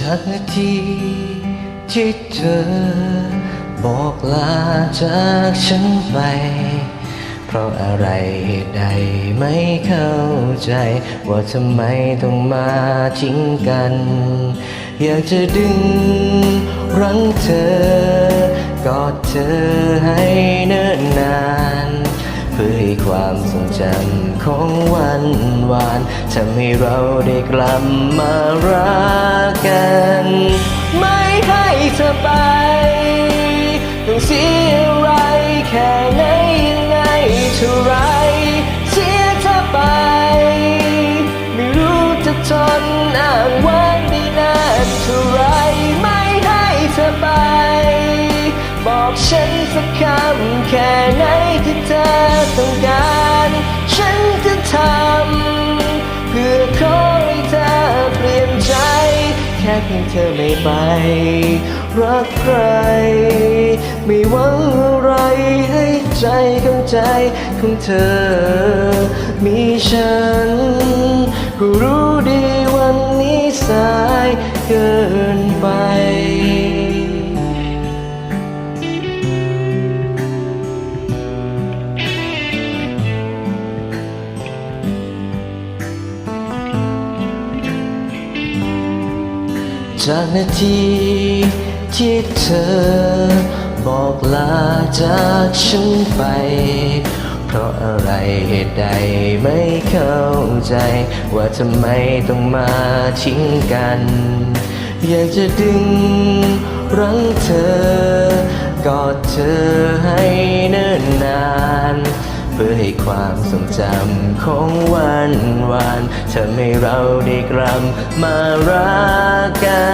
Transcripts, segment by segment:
จากนาทีที่เธอบอกลาจากฉันไป เพราะอะไรเหตุใดไม่เข้าใจ ว่าทำไมต้องมาทิ้งกัน อยากจะดึงรั้งเธอกอดเธอให้เนิ่นนาน เพื่อให้ความทรงจำ ของวันวานทำให้เราได้กลับมารักกัน ไม่ให้เธอไปต้องเสียอะไรแค่ไหนยังไงเท่าไรเสียเธอไป ไม่รู้จะทนอ้างว้างได้นานเท่าไรไม่ให้เธอไป บอกฉันสักคำแค่ไหนที่เธอต้องการ ค่เพียงเธอไม่ไป รักใคร ไม่หวังอะไรให้ใจข้างใจของเธอ มีฉันก็รู้ดีวันนี้สายเกินไป จากนาทีที่เธอ บอกลาจากฉันไป เพราะอะไรเหตุใดไม่เข้าใจ ว่าทำไมต้องมาทิ้งกัน อยากจะดึงรั้งเธอกอดเธอให้เนิ่นนาน เพื่อให้ความทรงจำของวันวานทำให้เราได้กลับมารักกัน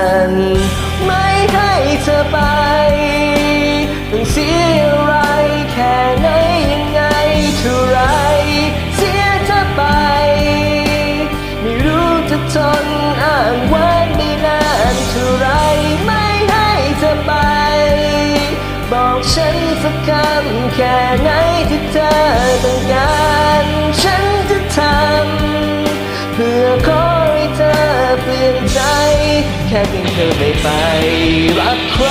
ค่ไหนที่เธอต้องการฉันจะทำเพื่อขอให้เธอเปลี่ยนใจ แค่เพียงเธอไม่ไปรักใคร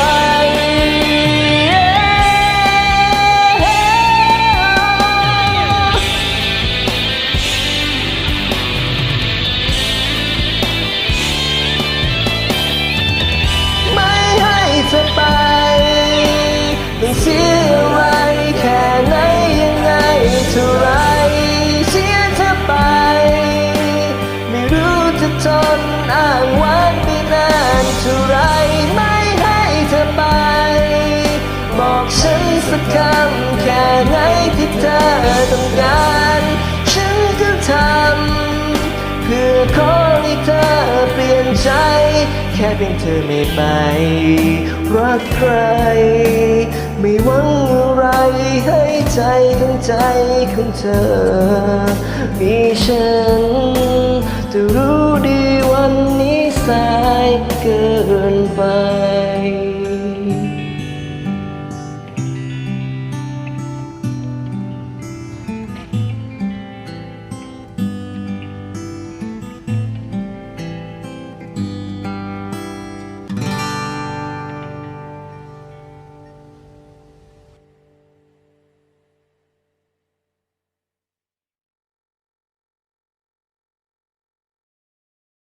สักคำแค่ไหนที่เธอต้องการ ฉันจะทำ เพื่อขอให้เธอเปลี่ยนใจ แค่เพียงเธอไม่ไป รักใคร ไม่หวังอะไรให้ใจของใจของเธอ มีฉันจะรู้ดีวันนี้สายเกิน